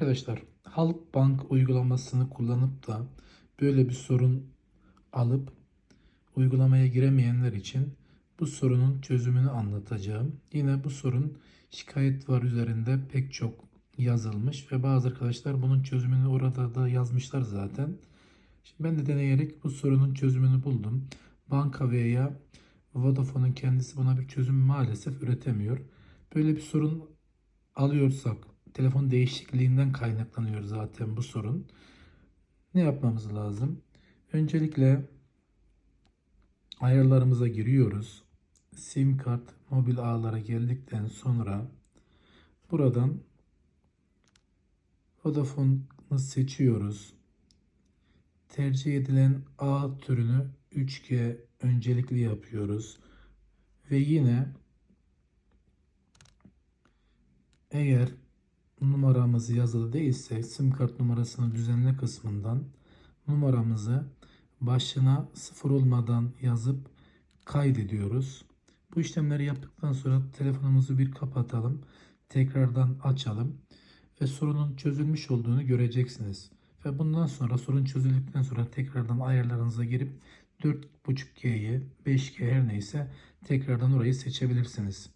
Arkadaşlar Halkbank uygulamasını kullanıp da böyle bir sorun alıp uygulamaya giremeyenler için bu sorunun çözümünü anlatacağım. Yine bu sorun şikayet var üzerinde pek çok yazılmış ve bazı arkadaşlar bunun çözümünü orada da yazmışlar zaten. Şimdi ben de deneyerek bu sorunun çözümünü buldum. Banka veya Vodafone'un kendisi buna bir çözüm maalesef üretemiyor. Böyle bir sorun alıyorsak telefon değişikliğinden kaynaklanıyor zaten bu sorun. Ne yapmamız lazım? Öncelikle ayarlarımıza giriyoruz. SIM kart mobil ağlara geldikten sonra buradan Vodafone'u seçiyoruz. Tercih edilen ağ türünü 3G öncelikli yapıyoruz. Ve yine eğer numaramız yazılı değilse sim kart numarasını düzenle kısmından numaramızı başına sıfır olmadan yazıp kaydediyoruz. Bu işlemleri yaptıktan sonra telefonumuzu bir kapatalım. Tekrardan açalım. Ve sorunun çözülmüş olduğunu göreceksiniz. Ve bundan sonra sorun çözüldükten sonra tekrardan ayarlarınıza girip 4.5G'yi 5G her neyse tekrardan orayı seçebilirsiniz.